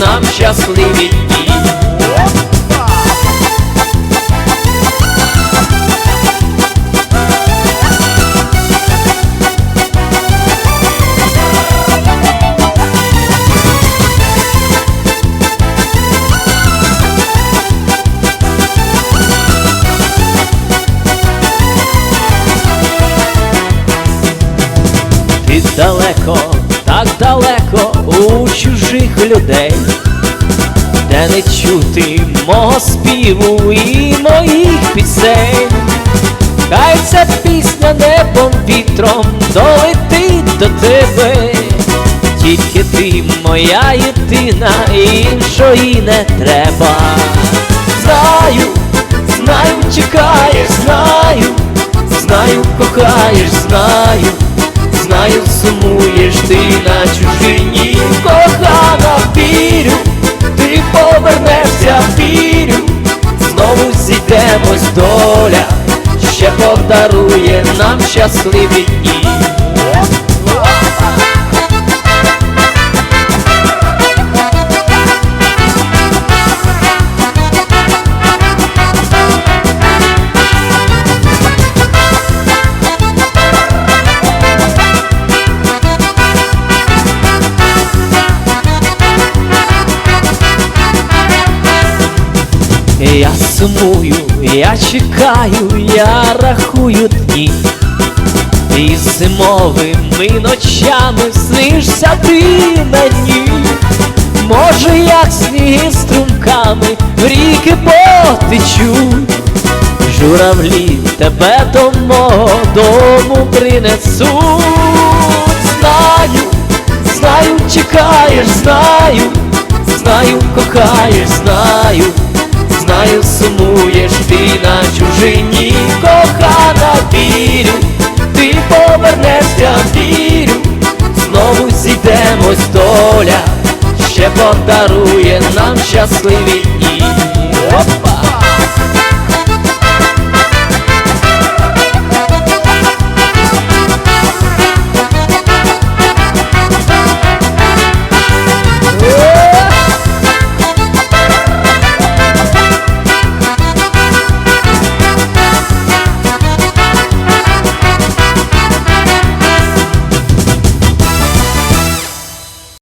нам щасливі дні. Далеко, так далеко людей, де не чути мого співу і моїх пісень. Хай ця пісня небом вітром долетить до тебе, тільки ти моя єдина, іншої не треба. Знаю, знаю, чекаєш, знаю, знаю, кохаєш, знаю. Знаю, сумуєш ти на чужині, щасливі дні. Я сумую, я чекаю, я рахую дні. І зимовими ночами снишся ти мені, може, як сніги струмками в ріки потечуть, журавлі тебе до мого дому принесуть. Знаю, знаю, чекаєш, знаю, знаю, кохаєш, знаю. Знаю, сумуєш ти на чужині, кохана, ти подарує нам щасливі дні. Опа!